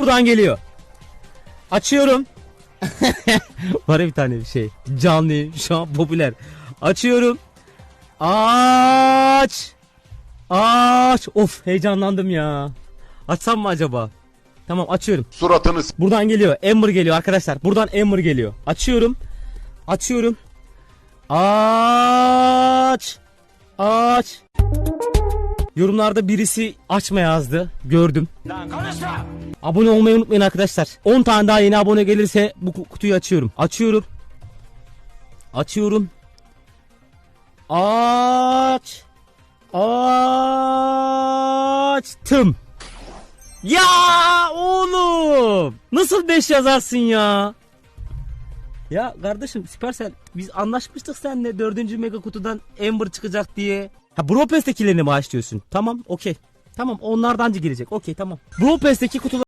Buradan geliyor. Açıyorum. Var ya bir tane bir şey. Canlı şu an popüler. Açıyorum. Aç. Aç. Of heyecanlandım ya. Açsam mı acaba? Tamam açıyorum. Suratını s- Buradan geliyor. Ember geliyor arkadaşlar. Buradan Ember geliyor. Açıyorum. Açıyorum. Aç. Aç. Yorumlarda birisi açma yazdı. Gördüm. Abone olmayı unutmayın arkadaşlar. 10 tane daha yeni abone gelirse bu ku- kutuyu açıyorum. Açıyorum. Açıyorum. Aç. Açtım. Ya oğlum. Nasıl 5 yazarsın ya? Ya kardeşim Supercell biz anlaşmıştık seninle 4. mega kutudan Ember çıkacak diye. Ha Bro Pass'tekilerini mi açlıyorsun? Tamam okey. Tamam onlardan gelecek okey tamam. Bro Pass'teki kutular